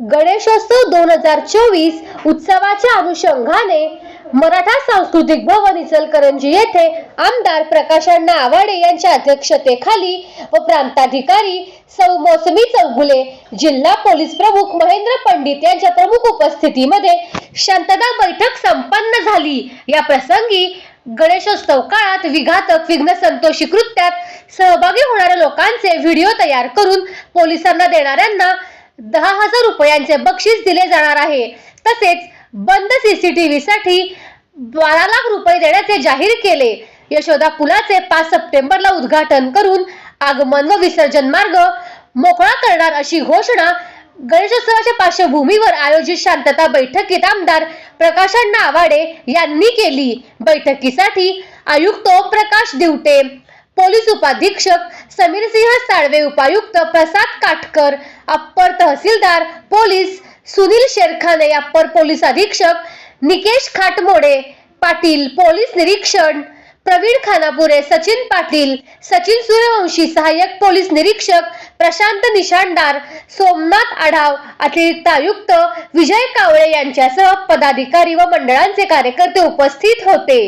गणेशोत्सव दोन हजार चोवीस उत्सवाच्या अनुषंगाने मराठा सांस्कृतिक भवन इचलकरंजी येथे आमदार प्रकाशांना आवाडे यांच्या अध्यक्षतेखाली व प्रांताधिकारी सौ मोसमी चौगुले जिल्हा पोलीस प्रमुख महेंद्र पंडित यांच्या प्रमुख उपस्थितीमध्ये शांतता बैठक संपन्न झाली. या प्रसंगी गणेशोत्सव काळात विघातक विघ्न संतोषी कृत्यात सहभागी होणाऱ्या लोकांचे व्हिडिओ तयार करून पोलिसांना देणाऱ्यांना दहा हजार रुपयांचे बक्षीस दिले जाणार आहे. तसेच बंद सीसीटीव्ही साठी बारा लाख रुपये देण्याचे जाहीर केले. यशोदा पुलाचे पाच सप्टेंबरला उद्घाटन करून आगमन व विसर्जन मार्ग मोकळा करणार अशी घोषणा गणेशोत्सवाच्या पार्श्वभूमीवर आयोजित शांतता बैठकीत आमदार प्रकाशअण्णा आवाडे यांनी केली. बैठकीसाठी आयुक्त ओमप्रकाश दिवटे पोलीस उपाधीक्षक समीरसिंह साळवे उपायुक्त प्रसाद काटकर अप्पर तहसीलदार police Sunil Sherkhane upper police अधीक्षक निकेश खाटमोडे पाटील पोलीस निरीक्षण प्रवीण खानापुरे सचिन पाटील सचिन सूर्यवंशी सहाय्यक पोलीस निरीक्षक प्रशांत निशाणदार सोमनाथ आढाव अतिरिक्त आयुक्त विजय कावळे यांच्यासह पदाधिकारी व मंडळांचे कार्यकर्ते उपस्थित होते.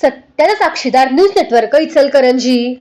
सत्याचा साक्षीदार न्यूज नेटवर्क इचलकरंजी.